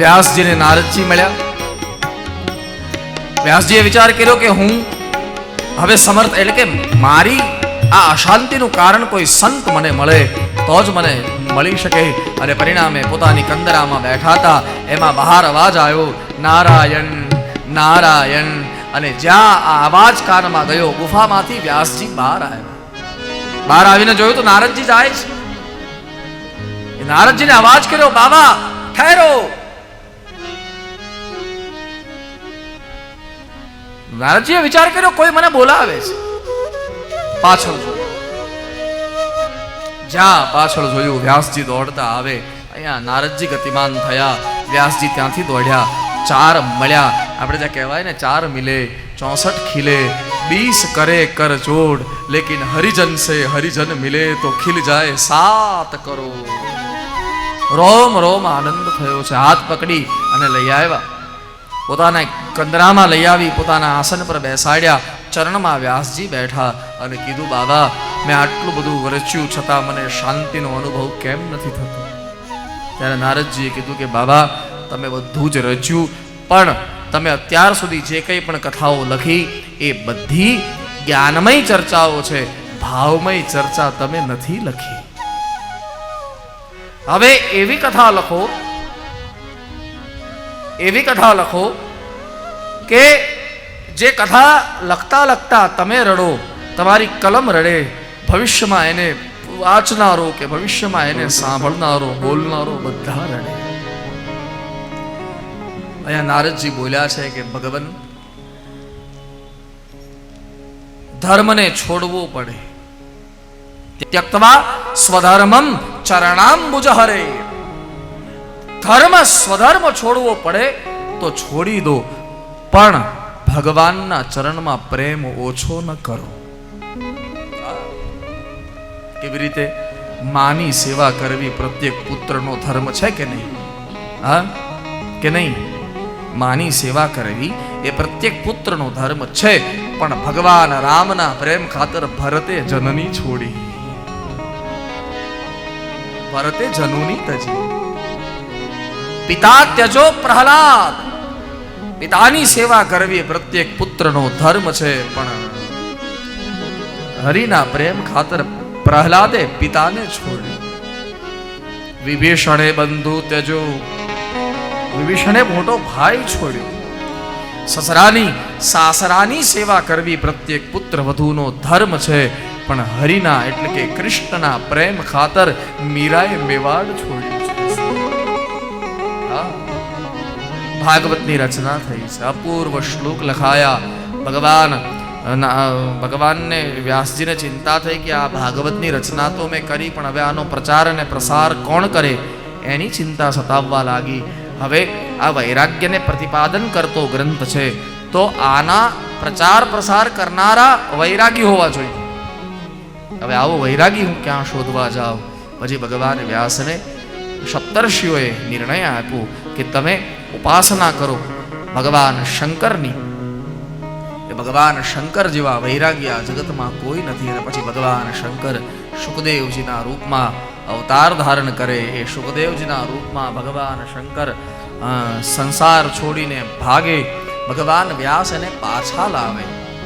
વ્યાસજીને નારદજી મળ્યા. વ્યાસજીએ વિચાર કર્યો કે હું હવે સમર્થ એટલે કે મારી આ અશાંતિનું કારણ કોઈ સંત મને મળે તો જ મને મળી શકે અને પરિણામે પોતાની કંદરામાં બેઠા હતા. એમાં બહાર અવાજ આવ્યો, નારાયણ નારાયણ. અને જ્યાં આ અવાજ કાનમાં ગયો, ગુફામાંથી વ્યાસજી બહાર આવ્યા. બહાર આવીને જોયું તો નારદજી જાય છે. નારદજીને અવાજ કર્યો, બાબા ઠહેરો નારદજીએ વિચાર કર્યો, કોઈ મને બોલાવે છે. પાછળ જોયું. જ્યાં પાછળ જોયું, વ્યાસજી દોડતા આવે. અહીંયા નારદજી ગતિમાન થયા. વ્યાસજી ત્યાંથી દોડ્યા. ચાર મળ્યા. આપણે જ્યાં કહેવાય ને, ચાર મિલે, ચોસઠ ખીલે, બીસ કરે કર જોડ. લેકિન હરિજન સે હરિજન મિલે તો ખીલ જાય સાત કરો રોમ રોમ આનંદ થયો છે. હાથ પકડી અને લઈ આવ્યા. પોતાના કંદરામાં લઈ આવી, પોતાના આસન પર બેસાડ્યા. ચરણમાં વ્યાસજી બેઠા અને કીધું, બાબા, મેં આટલું બધું વરચ્યું છતાં મને શાંતિનો અનુભવ કેમ નથી થતો? ત્યારે નારદજીએ કીધું કે, બાબા, તમે બધું જ રચ્યું, પણ તમે અત્યાર સુધી જે કંઈ પણ કથાઓ લખી, એ બધી જ્ઞાનમય ચર્ચાઓ છે. ભાવમય ચર્ચા તમે નથી લખી. હવે એવી કથા લખો એવી કથા લખો કે જે કથા લખતા લખતા તમે રડો, તમારી કલમ રડે, ભવિષ્યમાં એને વાંચનારો કે ભવિષ્યમાં એને સાંભળનારો, બોલનારો બધા રડે. અહીંયા નારદજી બોલ્યા છે કે ભગવાન, ધર્મને છોડવો પડે. ત્યક્તવા સ્વધર્મમ ચરણામ હરે ધર્મ સ્વધર્મ છોડવો પડે તો છોડી દો. પણ ભગવાનના ચરણમાં પ્રેમ ઓછો ન કરો. કેવી રીતે? માની સેવા કરવી પ્રત્યેક પુત્રનો ધર્મ છે કે નહીં? હા? કે નહીં? માની સેવા કરવી એ પ્રત્યેક પુત્રનો ધર્મ છે, પણ ભગવાન રામના પ્રેમ ખાતર ભરતે જનની છોડી. ભરતે જનુની તજી પિતા ત્યજો પ્રહલાદ. પિતાની સેવા કરવી પ્રત્યેક પુત્રનો ધર્મ છે, પણ હરિના પ્રેમ ખાતર પ્રહલાદે પિતાને છોડ્યું. વિભીષણે બંધુ ત્યજો, વિભીષણે મોટો ભાઈ છોડ્યો. સસરાની, સાસરાની સેવા કરવી પ્રત્યેક પુત્ર વધુનો ધર્મ છે, પણ હરિના એટલે કે કૃષ્ણના પ્રેમ ખાતર મીરાએ મેવાડ છોડ્યું. ભાગવતની રચના થઈ છે અપૂર્વ શ્લોક લખાયા ભગવાન ભગવાનને વ્યાસજીને ચિંતા થઈ કે આ ભાગવતની રચના તો મેં કરી પણ હવે આનો પ્રચાર અને પ્રસાર કોણ કરે એની ચિંતા સતાવવા લાગી હવે આ વૈરાગ્યને પ્રતિપાદન કરતો ગ્રંથ છે તો આના પ્રચાર પ્રસાર કરનારા વૈરાગી હોવા જોઈએ હવે આવો વૈરાગી હું ક્યાં શોધવા જાઉં પછી ભગવાન વ્યાસને સપ્તર્ષિઓએ નિર્ણય આપ્યો કે તમે ઉપાસના કરો. ભગવાન શંકરની. એ ભગવાન શંકર જેવા વૈરાગી આ જગતમાં કોઈ નથી. અને પછી ભગવાન શંકર સુખદેવજીના રૂપમાં અવતાર ધારણ કરે. એ સુખદેવજીના રૂપમાં ભગવાન શંકર સંસાર છોડીને ભાગે. ભગવાન વ્યાસ એને પાછા લાવે.